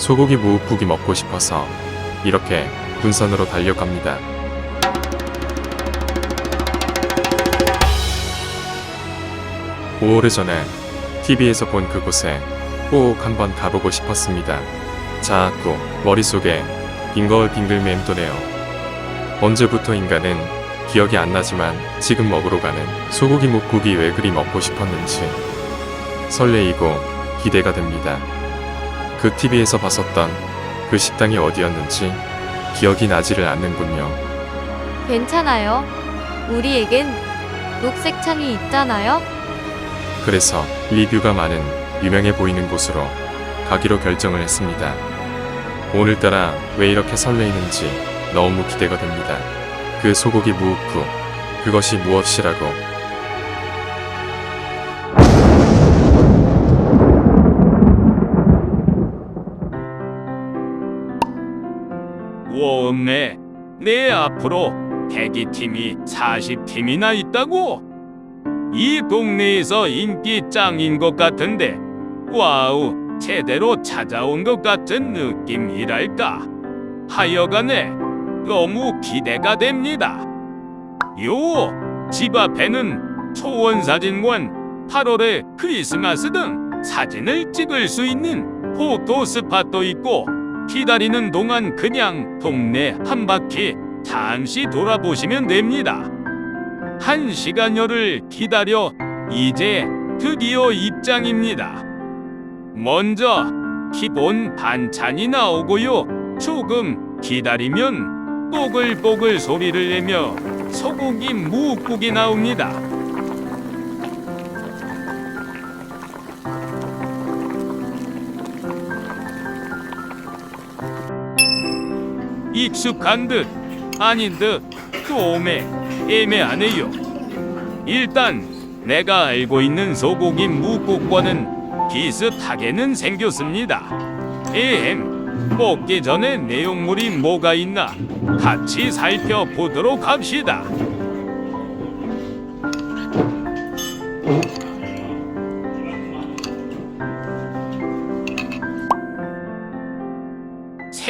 소고기 무욱국이 먹고 싶어서 이렇게 군산으로 달려갑니다. 오래전에 TV에서 본 그곳에 꼭 한번 가보고 싶었습니다. 자꾸 머릿속에 빙글빙글 맴도네요. 언제부터 인간은 기억이 안 나지만 지금 먹으러 가는 소고기 묵국이 왜 그리 먹고 싶었는지 설레이고 기대가 됩니다. 그 TV에서 봤었던 그 식당이 어디였는지 기억이 나지를 않는군요. 괜찮아요. 우리에겐 녹색 창이 있잖아요. 그래서 리뷰가 많은 유명해 보이는 곳으로 가기로 결정을 했습니다. 오늘따라 왜 이렇게 설레이는지 너무 기대가 됩니다. 그 소고기 무욱국 그것이 무엇이라고 웜에 내 앞으로 대기팀이 40팀이나 있다고? 이 동네에서 인기 짱인 것 같은데 와우 제대로 찾아온 것 같은 느낌이랄까. 하여간에 너무 기대가 됩니다. 요 집 앞에는 초원사진관 8월의 크리스마스 등 사진을 찍을 수 있는 포토 스팟도 있고 기다리는 동안 그냥 동네 한 바퀴 잠시 돌아보시면 됩니다. 한 시간여를 기다려 이제 드디어 입장입니다. 먼저 기본 반찬이 나오고요. 조금 기다리면 뽀글뽀글 소리를 내며 소고기 무국이 나옵니다. 익숙한 듯 아닌 듯 좀에 애매하네요. 일단 내가 알고 있는 소고기 무국과는 비슷하게는 생겼습니다. 에헴, 먹기 전에 내용물이 뭐가 있나 같이 살펴보도록 합시다.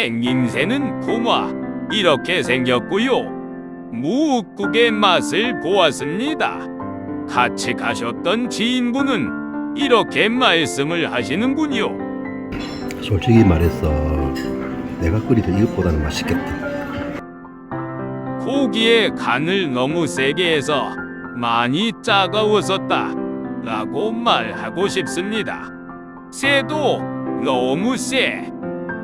생김새는 고마 이렇게 생겼고요. 무국의 맛을 보았습니다. 같이 가셨던 지인분은 이렇게 말씀을 하시는군요. 솔직히 말해서 내가 끓이던 이것보다는 맛있겠다. 고기에 간을 너무 세게 해서 많이 짜가웠었다 라고 말하고 싶습니다. 새도 너무 세.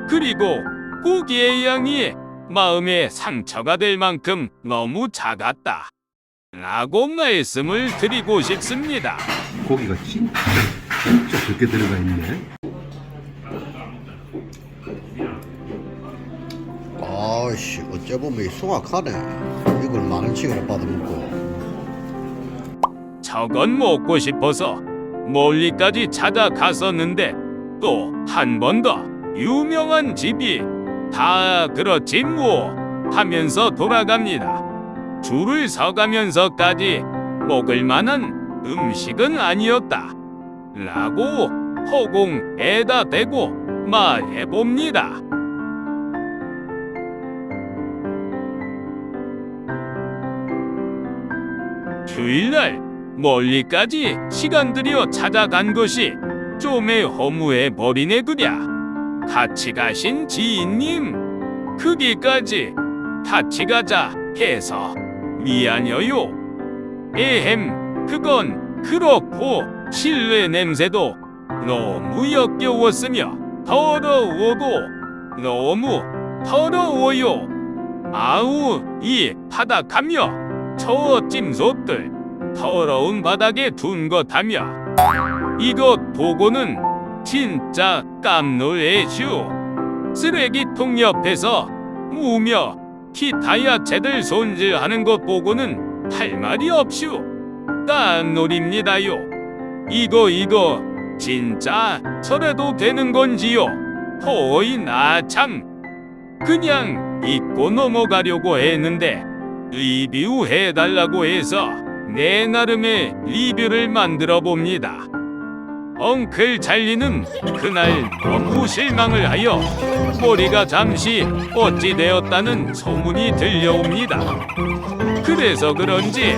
그리고 고기의 양이 마음에 상처가 될 만큼 너무 작았다. 라고 말씀을 드리고 싶습니다. 고기가 진짜 진짜 적게 들어가 있네. 아씨 어째 보면 이 숭악하네 이걸 만 원씩이나 받아먹고 저건 먹고 싶어서 멀리까지 찾아갔었는데 또 한 번 더 유명한 집이 다 그렇지 뭐 하면서 돌아갑니다. 줄을 서가면서까지 먹을 만한 음식은 아니었다. 라고 허공에다 대고 말해봅니다. 휴일날 멀리까지 시간 들여 찾아간 것이 좀의 허무해 버리네 그랴. 같이 가신 지인님 크기까지 같이 가자 해서 미안해요. 에헴 그건 그렇고 실내 냄새도 너무 역겨웠으며 더러워도 너무 더러워요. 아우 이 바닥하며 저 찜솥들 더러운 바닥에 둔 것하며 이것 보고는 진짜 깜놀해슈 쓰레기통 옆에서 무며 기타 야채들 손질하는 것 보고는 할 말이 없슈 깜놀입니다요. 이거 이거 진짜 저래도 되는 건지요? 허이 나참. 그냥 잊고 넘어가려고 했는데 리뷰해달라고 해서 내 나름의 리뷰를 만들어 봅니다. 엉클 잘리는 그날 너무 실망을 하여 머리가 잠시 어찌되었다는 소문이 들려옵니다. 그래서 그런지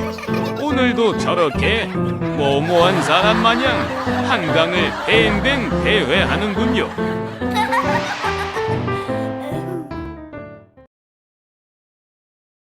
오늘도 저렇게 모모한 사람 마냥 한강을 뱅뱅 대회하는군요.